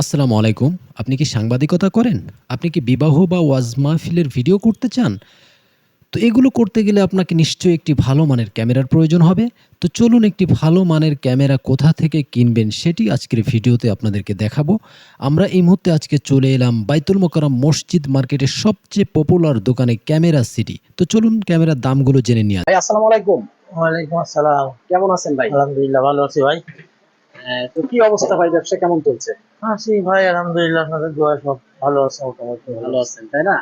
আসসালামু আলাইকুম। আপনি কি সাংবাদিকতা করেন? আপনি কি বিবাহ বা ওয়াজ মাহফিলের ভিডিও করতে চান? তো এগুলো করতে গেলে আপনাকে নিশ্চয়ই একটি ভালো মানের ক্যামেরার প্রয়োজন হবে। তো চলুন একটি ভালো মানের ক্যামেরা কোথা থেকে কিনবেন সেটি আজকের ভিডিওতে আপনাদেরকে দেখাবো। আমরা এই মুহূর্তে আজকে চলে এলাম বাইতুল মোকারম মসজিদ মার্কেটের সবচেয়ে পপুলার দোকানে ক্যামেরা সিটি। তো চলুন ক্যামেরার দামগুলো জেনে নিয়ে আসি। আসসালামু আলাইকুম। ওয়ালাইকুম আসসালাম। কেমন আছেন ভাই? আলহামদুলিল্লাহ ভালো আছি ভাই। তো কি অবস্থা ভাই? ব্যবসা কেমন চলছে? আছি ভাই আলহামদুলিল্লাহ আপনাদের দোয়া সব ভালো আছে মোটামুটি। ভালো আছেন তাই না?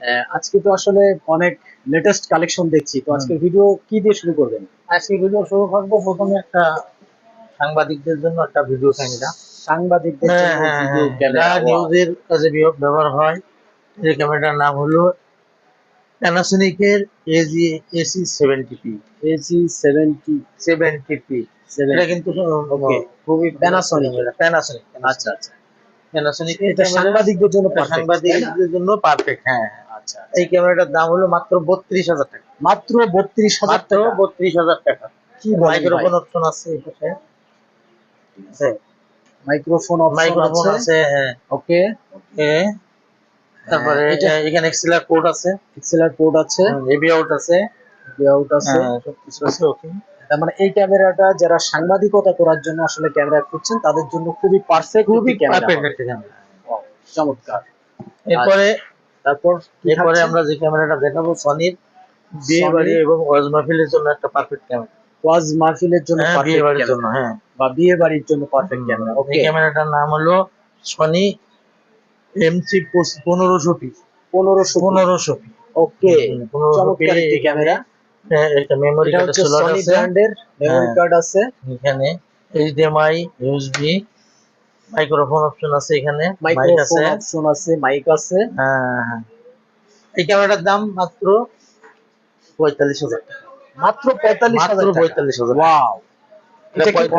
আহ, আজকে তো আসলে অনেক লেটেস্ট কালেকশন দেখছি। তো আজকে ভিডিও কি দিয়ে শুরু করবেন? আজকে ভিডিও শুরু করব প্রথমে একটা সাংবাদিকদের জন্য একটা ভিডিও ক্যামেরা সাংবাদিকদের হ্যাঁ হ্যাঁ হ্যাঁ. নিউজের কাজে ব্যবহার হয়। এই ক্যামেরাটার নাম হলো প্যানাসোনিকের AG AC seventy P AC 70 seventy P এটা কিন্তু ওকে খুবই Panasonic প্যানাসোনিক আচ্ছা আচ্ছা। প্যানাসোনিক এটা সাংবাদিকদের জন্য? সাংবাদিকদের পারফেক্ট হ্যাঁ হ্যাঁ। আচ্ছা এই ক্যামেরাটার দাম হলো মাত্র বত্রিশ হাজার টাকা। মাত্র বত্রিশ হাজার মাত্র বত্রিশ হাজার টাকা। কি মাইক্রোফোন অপশন আছে এই পাশে। মাইক্রোফোন মাইক্রোফোন আছে। হ্যাঁ। ওকে এ, তারপরে হ্যাঁ, এখানে এক্সেলার কোড আছে। পিক্সেলার পোর্ট আছে। এবি আউট আছে। লেআউট আছে। হ্যাঁ, সবকিছু আছে ওকে তার মানে এই ক্যামেরাটা যারা সাংবাদিকতা করার জন্য আসলে ক্যামেরা খুঁজছেন তাদের জন্য খুবই পারফেক্ট খুবই ক্যামেরা পারফেক্ট ক্যামেরা। চমৎকার। এরপরে তারপর এরপরে আমরা যে ক্যামেরাটা দেখাবো সনির বিয়ে বাড়ি এবং ওয়াজ মাহফিলের জন্য একটা পারফেক্ট ক্যামেরা। ওয়াজ মাহফিলের জন্য হ্যাঁ বিয়ে পারফেক্ট বাড়ির ক্যামেরা। জন্য হ্যাঁ। বা বিয়ে বাড়ির জন্য পারফেক্ট ক্যামেরা ওকে ক্যামেরাটার নাম হলো সনি এমসি পনেরোশো পি পনেরোশো পনেরোশো ওকে পনেরোশো একটি ক্যামেরা হ্যাঁ, একটা মেমোরি কার্ড আছে ব্র্যান্ডের মেমরি হ্যাঁ। কার্ড আছে। এখানে এইচডিএমআই ইউএসবি মাইক্রোফোন অপশন আছে এখানে মাইক আছে। অপশন আছে মাইক আছে। হ্যাঁ হ্যাঁ। এই ক্যামেরাটার দাম মাত্র পঁয়তাল্লিশ হাজার। টাকা মাত্র পঁয়তাল্লিশ হাজার পঁয়তাল্লিশ হাজার। ওয়াও এটা এটা কি 45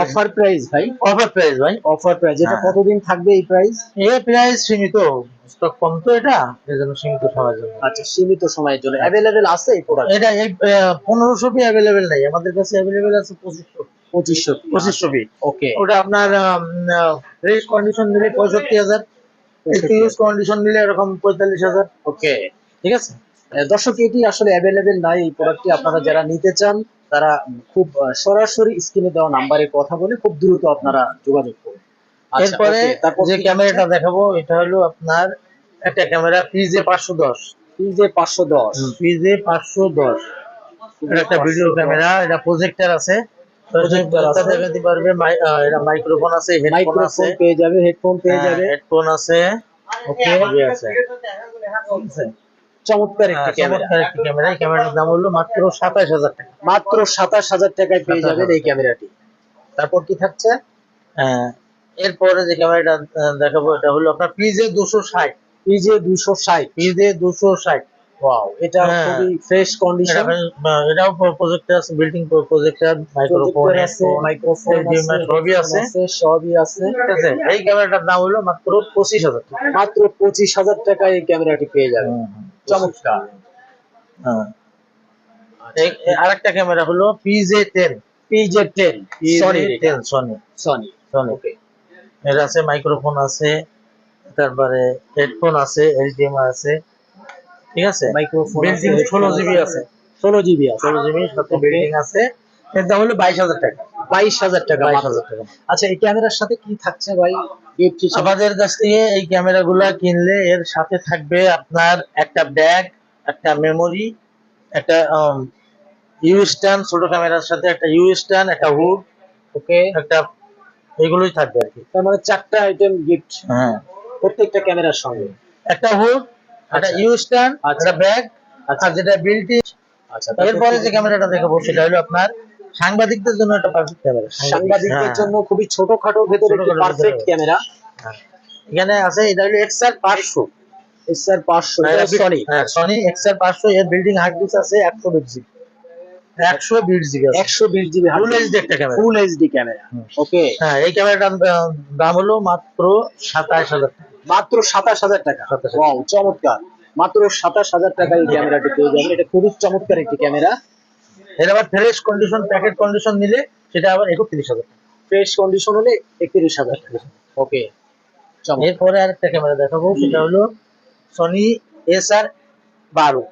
অফার প্রাইস ভাই? অফার প্রাইস ভাই। অফার প্রাইস এটা। কতদিন থাকবে এই প্রাইস এই প্রাইস সীমিত। স্টক কম তো এটা সীমিত সময়ের জন্য। আচ্ছা সীমিত সময়ের জন্য। আছে এই প্রোডাক্ট এটা এই পি নাই। আমাদের কাছে আছে পঁচিশশো। পঁচিশশো পঁচিশশো পি ওকে। ওটা আপনার ফ্রেশ কন্ডিশন নিলে পঁয়ষট্টি হাজার। ইউজ কন্ডিশন নিলে এরকম পঁয়তাল্লিশ হাজার। ওকে ঠিক আছে? দর্শক এটি আসলে অ্যাভেলেবেল নাই এই প্রোডাক্টটি আপনারা যারা নিতে চান তারা খুব সরাসরি স্ক্রিনে দেওয়া নাম্বারে কথা বলে খুব দ্রুত আপনারা যোগাযোগ করুন। আচ্ছা, এরপরে যে ক্যামেরাটা দেখাবো এটা হলো আপনার একটা ক্যামেরা পিজে পাঁচশো দশ। যে পাঁচশো দশ। পিজে পাঁচশো দশ। একটা ভিডিও ক্যামেরা এটা প্রজেক্টর আছে। আছে। দেখাতে পারবে মাই- আহ, এটা মাইক্রোফোন আছে হেডফোন আছে। পেয়ে যাবে হেডফোন পেয়ে যাবে। হেডফোন আছে। ওকে আছে চমৎকার হ্যাঁ, একটি ক্যামেরা। একটি ক্যামেরা। এই ক্যামেরার দাম হলো মাত্র সাতাশ হাজার টাকা। মাত্র সাতাশ হাজার টাকায় পেয়ে যাবেন এই ক্যামেরাটি। তারপর কি থাকছে? হ্যাঁ এরপরে যে ক্যামেরাটা দেখাবো এটা হলো আপনার পিজে দুশো ষাট। পিজে দুইশো ষাট। পিজে দুশো ষাট। ওয়াও এটা হ্যাঁ। খুবই ফ্রেশ কন্ডিশন এটাও প্রজেক্টর আছে বিল্ডিং মাইক্রোফোন আছে মাইক্রোফোন HDMI সবই আছে। সবই আছে। ঠিক আছে এই ক্যামেরাটার দাম হলো মাত্র টাকা। মাত্র পঁচিশ হাজার টাকায় এই ক্যামেরাটি পেয়ে যাবেন। চমৎকার। হ্যাঁ। আরেকটা ক্যামেরা হলো PJ ten PJ ten ten Sony Sony Sony okay এর আছে মাইক্রোফোন আছে তারপরে হেডফোন আছে এইচডিএমআই আছে। ঠিক আছে? মাইক্রোফোন বিল্ডিং ষোলো জিবি আছে। ষোলো জিবি আছে। ষোলো জিবি সাথে বিল্ডিং আছে। এর দাম হলো বাইশ হাজার টাকা। বাইশ হাজার টাকা বাইশ। হাজার টাকা। আচ্ছা এই ক্যামেরার সাথে কি থাকছে ভাই? হিসেবে আমাদের কাছ থেকে এই ক্যামেরা গুলা কিনলে এর সাথে থাকবে আপনার একটা ব্যাগ একটা মেমোরি একটা ইউ স্ট্যান্ড ছোট ক্যামেরার সাথে একটা ইউ স্ট্যান্ড একটা হুড ওকে একটা এগুলোই থাকবে আর কি। তার মানে চারটা আইটেম গিফট হ্যাঁ। প্রত্যেকটা ক্যামেরার সঙ্গে। একটা হুড একটা আচ্ছা। ইউ আচ্ছা। ব্যাগ আচ্ছা আর যেটা বিল্ট আচ্ছা এরপরে যে ক্যামেরাটা দেখাবো সেটা হলো আপনার সাংবাদিকদের জন্য একটা পারফেক্ট ক্যামেরা সাংবাদিকদের জন্য খুবই ছোটখাটো ভেতরে একটি পারফেক্ট। ক্যামেরা এখানে আছে এটা হলো এক্সআর পাঁচশো। এসআর পাঁচশো সনি হ্যাঁ সনি এক্সআর পাঁচশো এর বিল্ডিং হার্ড ডিস্ক আছে একশো বিট জিবি। একশো বিট জিবি আছে। একশো বিশ জিবি ফুল এইচডি একটা camera full HD camera okay হ্যাঁ এই ক্যামেরাটার দাম হলো মাত্র সাতাশ হাজার টাকা। মাত্র সাতাশ হাজার টাকা। 27,000 ওয়াও চমৎকার। মাত্র সাতাশ হাজার টাকায় এই ক্যামেরাটি পেয়ে যাবেন। এটা খুবই চমৎকার একটি ক্যামেরা। এর আবার ফ্রেশ কন্ডিশন প্যাকেট কন্ডিশন নিলে সেটা আবার একত্রিশ হাজার টাকা। ফ্রেশ কন্ডিশন হলে একত্রিশ হাজার টাকা। ওকে এরপরে আরেকটা ক্যামেরা দেখাবো সেটা হলো সনি এস আর বারো।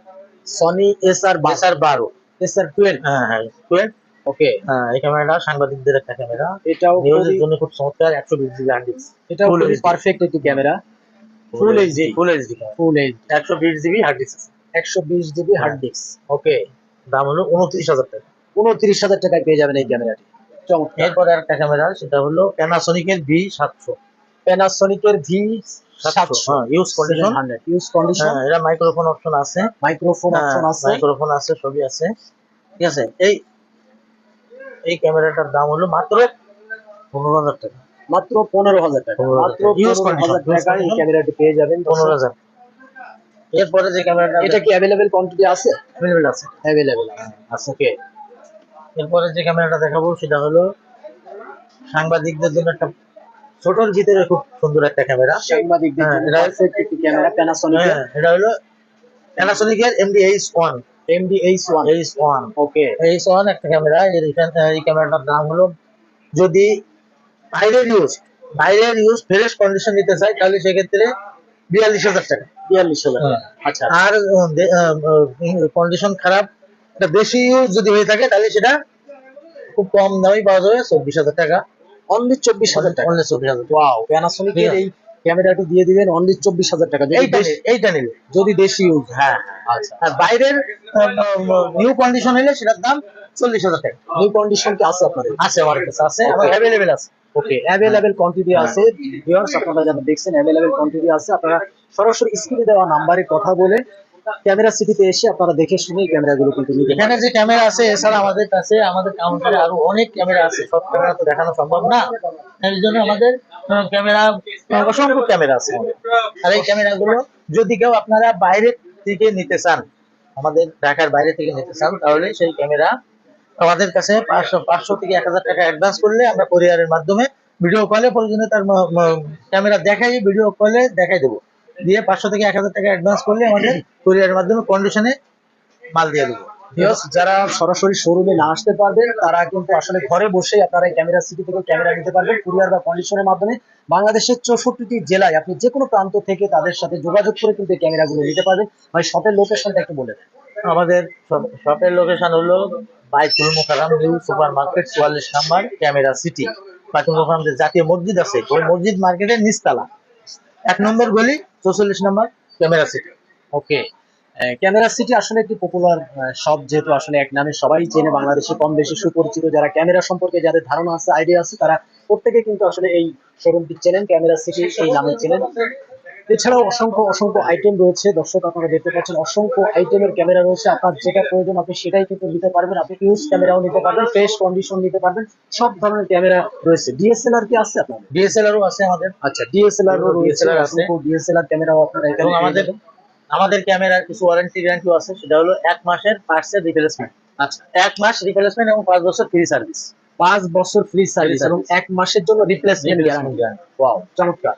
Sony S R S R বারো। এস আর টুয়েলভ হ্যাঁ হ্যাঁ। টুয়েলভ ওকে এই ক্যামেরাটা সাংবাদিকদের একটা ক্যামেরা এটাও নিউজের জন্য খুব চমৎকার একশো বিশ জিবি হার্ড ডিস্ক এটাও full খুবই HD পারফেক্ট একটি camera full HD full HD full HD একশো বিশ জিবি হার্ড ডিস্ক একশো বিশ জিবি হার্ড ডিস্ক ওকে দাম হলো উনত্রিশ হাজার টাকা। উনত্রিশ হাজার টাকায় পেয়ে যাবেন এই ক্যামেরাটি চমৎকার। এরপরে একটা ক্যামেরা সেটা হলো প্যানাসোনিকের ভি সাতশো। প্যানাসোনিকের ভি সাতশো হ্যাঁ ইউজ কন্ডিশন ইউজ কন্ডিশন হ্যাঁ এটা মাইক্রোফোন অপশন আছে। মাইক্রোফোন অপশন আছে। মাইক্রোফোন আছে সবই আছে। ঠিক আছে এই এই ক্যামেরাটার দাম হলো মাত্র পনেরো হাজার টাকা। মাত্র পনেরো হাজার টাকা। মাত্র হাজার এই ক্যামেরাটি পেয়ে যাবেন। পনেরো হাজার। এরপরে যে ক্যামেরাটা এটা কি অ্যাভেলেবেল কোয়ান্টিটি আছে? অ্যাভেলেবেল আছে। অ্যাভেলেবেল আছে। ওকে এরপরে যে ক্যামেরাটা দেখাবো সেটা হলো সাংবাদিকদের জন্য একটা ছোটর ভিতরে খুব সুন্দর একটা ক্যামেরা। সাংবাদিকদের জন্য ক্যামেরা প্যানাসোনিকের হ্যাঁ এটা হলো প্যানাসোনিকের MD H one MD H one H one okay H one একটা ক্যামেরা এর এই ক্যামেরাটার দাম হলো যদি বাইরের ইউজ বাইরের ইউজ ফ্রেশ কন্ডিশন নিতে চাই তাহলে সেক্ষেত্রে বিয়াল্লিশ হাজার টাকা। বিয়াল্লিশ হাজার। হ্যাঁ। আচ্ছা। আর কন্ডিশন খারাপ এটা বেশি ইউজ যদি হয়ে থাকে তাহলে সেটা খুব কম দামে পাওয়া যাবে চব্বিশ হাজার টাকা। অনলি চব্বিশ হাজার টাকা। অনলি চব্বিশ হাজার ওয়াও প্যানাসোনিকের এই ক্যামেরাটি দিয়ে দিবেন অনলি চব্বিশ হাজার টাকা। এইটা নিলে- এইটা নিলে যদি দেশি ইউজ হ্যাঁ আচ্ছা। আর বাইরের নিউ কন্ডিশন হলে সেটার দাম চল্লিশ হাজার টাকা। নিউ কন্ডিশন কি আছে আপনাদের? আছে আমার কাছে আছে অ্যাভেলেবেল আছে। ওকে অ্যাভেলেবেল কোয়ান্টিটি আছে। ভিউয়ার্স আপনারা যারা দেখছেন অ্যাভেলেবেল কোয়ান্টিটি আছে আপনারা সরাসরি স্ক্রিনে দেওয়া নাম্বারে কথা বলে ক্যামেরা সিটিতে এসে আপনারা দেখে শুনে ক্যামেরাগুলো কিন্তু নিতে এখানে যে ক্যামেরা আছে এছাড়া আমাদের কাছে আমাদের কাউন্টারে আরও অনেক ক্যামেরা আছে। সব ক্যামেরা তো দেখানো সম্ভব না। এর জন্য আমাদের ক্যামেরা অসংখ্য ক্যামেরা আছে। আর এই ক্যামেরাগুলো যদি কেউ আপনারা বাইরে থেকে নিতে চান আমাদের ঢাকার বাইরে থেকে নিতে চান তাহলে সেই ক্যামেরা আমাদের কাছে পাঁচশো পাঁচশো থেকে এক হাজার টাকা অ্যাডভান্স করলে আমরা কোরিয়ারের মাধ্যমে ভিডিও কলে প্রয়োজনে তার ক্যামেরা দেখাই ভিডিও কলে দেখাই দেবো। দিয়ে পাঁচশো থেকে এক হাজার টাকা অ্যাডভান্স করলে আমাদের কোরিয়ারের মাধ্যমে কন্ডিশনে মাল দিয়ে দেবো। যারা সরাসরি শোরুমে না আসতে পারবেন তারা কিন্তু আসলে ঘরে বসেই আপনারা এই ক্যামেরা সিটি থেকে ক্যামেরা নিতে পারবেন কুরিয়ার বা কন্ডিশনের মাধ্যমে। বাংলাদেশের চৌষট্টিটি জেলায় আপনি যে কোনো প্রান্ত থেকে তাদের সাথে যোগাযোগ করে কিন্তু এই ক্যামেরাগুলো নিতে পারবেন। ভাই শপের লোকেশনটা একটু বলে আমাদের শপের লোকেশন হলো Baitul Mukarram new super market চুয়াল্লিশ number camera city Baitul Mukarram যে জাতীয় মসজিদ আছে ওই মসজিদ মার্কেটের নিচতলা। এক নম্বর গলি চৌচল্লিশ number camera city okay camera city আসলে একটি পপুলার শপ যেহেতু আসলে এক নামে সবাই চেনে বাংলাদেশে কম বেশি সুপরিচিত যারা ক্যামেরা সম্পর্কে যাদের ধারণা আছে আইডিয়া আছে তারা প্রত্যেকে কিন্তু আসলে এই শোরুমটি চেনেন ক্যামেরা সিটি এই নামে চেনেন। এছাড়াও অসংখ্য অসংখ্য আইটেম রয়েছে। দর্শক আপনারা দেখতে পাচ্ছেন অসংখ্য আইটেমের ক্যামেরা রয়েছে। আপনার যেটা প্রয়োজন আপনি সেটাই কিন্তু নিতে পারবেন। আপনি ইউজ ক্যামেরাও নিতে পারবেন ফ্রেশ কন্ডিশন নিতে পারবেন। সব ধরনের ক্যামেরা রয়েছে। ডিএসএলআর কি আছে আপনার? ডিএসএলআরও আছে আমাদের। আচ্ছা ডিএসএলআর রয়েছে। আছে। ডিএসএলআর ক্যামেরাও আপনার এখানে আমাদের। আমাদের ক্যামেরার কিছু ওয়ারেন্টি গ্যারান্টিও আছে সেটা হলো এক মাসের পার্টসের রিপ্লেসমেন্ট আচ্ছা। এক মাস রিপ্লেসমেন্ট এবং পাঁচ বছর ফ্রি সার্ভিস পাঁচ বছর ফ্রি সার্ভিস এবং এক মাসের জন্য রিপ্লেসমেন্ট গ্যারান্টি ওয়াও চমৎকার।